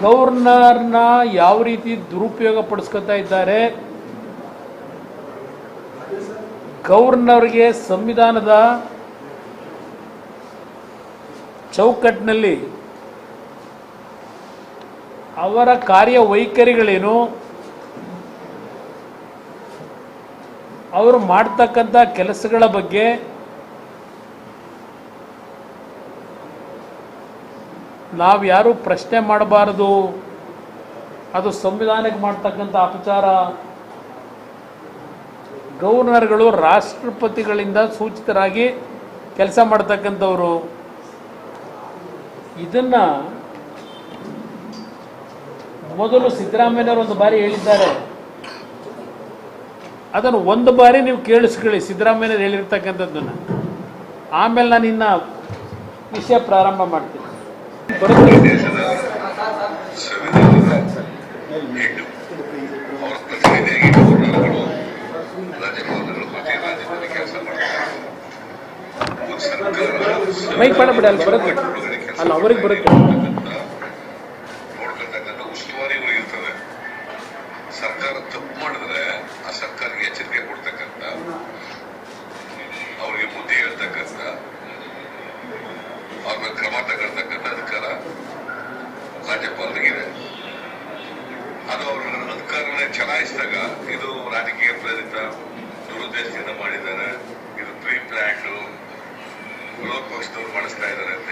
ಗವರ್ನರ್ನ ಯಾವ ರೀತಿ ದುರುಪಯೋಗ ಪಡಿಸ್ಕೊತಾ ಇದ್ದಾರೆ? ಗವರ್ನರ್ಗೆ ಸಂವಿಧಾನದ ಚೌಕಟ್ಟಿನಲ್ಲಿ ಅವರ ಕಾರ್ಯವೈಖರಿಗಳೇನು? ಅವರು ಮಾಡ್ತಕ್ಕಂಥ ಕೆಲಸಗಳ ಬಗ್ಗೆ ನಾವು ಯಾರು ಪ್ರಶ್ನೆ ಮಾಡಬಾರದು. ಅದು ಸಂವಿಧಾನಕ್ಕೆ ಮಾಡ್ತಕ್ಕಂಥ ಅಪಚಾರ. ಗವರ್ನರ್ಗಳು ರಾಷ್ಟ್ರಪತಿಗಳಿಂದ ಸೂಚಿತರಾಗಿ ಕೆಲಸ ಮಾಡ್ತಕ್ಕಂಥವರು. ಇದನ್ನು ಮೊದಲು ಸಿದ್ದರಾಮಯ್ಯನವರು ಒಂದು ಬಾರಿ ಹೇಳಿದ್ದಾರೆ. ಅದನ್ನು ಒಂದು ಬಾರಿ ನೀವು ಕೇಳಿಸ್ಕೊಳ್ಳಿ ಸಿದ್ದರಾಮಯ್ಯನವರು ಹೇಳಿರ್ತಕ್ಕಂಥದ್ದನ್ನು. ಆಮೇಲೆ ನಾನು ಇನ್ನು ವಿಷಯ ಪ್ರಾರಂಭ ಮಾಡ್ತೀನಿ. ಬರುತ್ತೆ ದೇಶದ ಸಂವಿಧಾನದ ಹೆಣ್ಣು ಅವರ ಪ್ರತಿನಿಧಿಯಾಗಿ ಗವರ್ನರ್ಗಳು ರಾಜ್ಯಪಾಲರುಗಳು ಮತ್ತೆ ರಾಜ್ಯದಲ್ಲಿ ಕೆಲಸ ಮಾಡ್ತಾರೆ ಅವ್ರಿಗೆ ಬರುತ್ತೆ. ನೋಡ್ಕೊಳ್ತಕ್ಕಂಥ ಉಸ್ತುವಾರಿಗಳು ಇರ್ತದೆ ಸರ್ಕಾರ ತಪ್ಪು ಮಾಡಿದ್ರೆ ಆ ಸರ್ಕಾರಕ್ಕೆ ಎಚ್ಚರಿಕೆ ಕೊಡ್ತಕ್ಕಂಥ ಅದು ಅವರ ಅಧಿಕಾರನ ಚಲಾಯಿಸಿದಾಗ ಇದು ರಾಜಕೀಯ ಪ್ರೇರಿತ ದುರುದ್ದೇಶದಿಂದ ಮಾಡಿದ್ದಾರೆ. ಇದು ಪ್ರೀ ಪ್ಲಾನ್ಡ್ ವಿರೋಧ ಮಾಡಿಸ್ತಾ ಇದ್ದಾರೆ ಅಂತ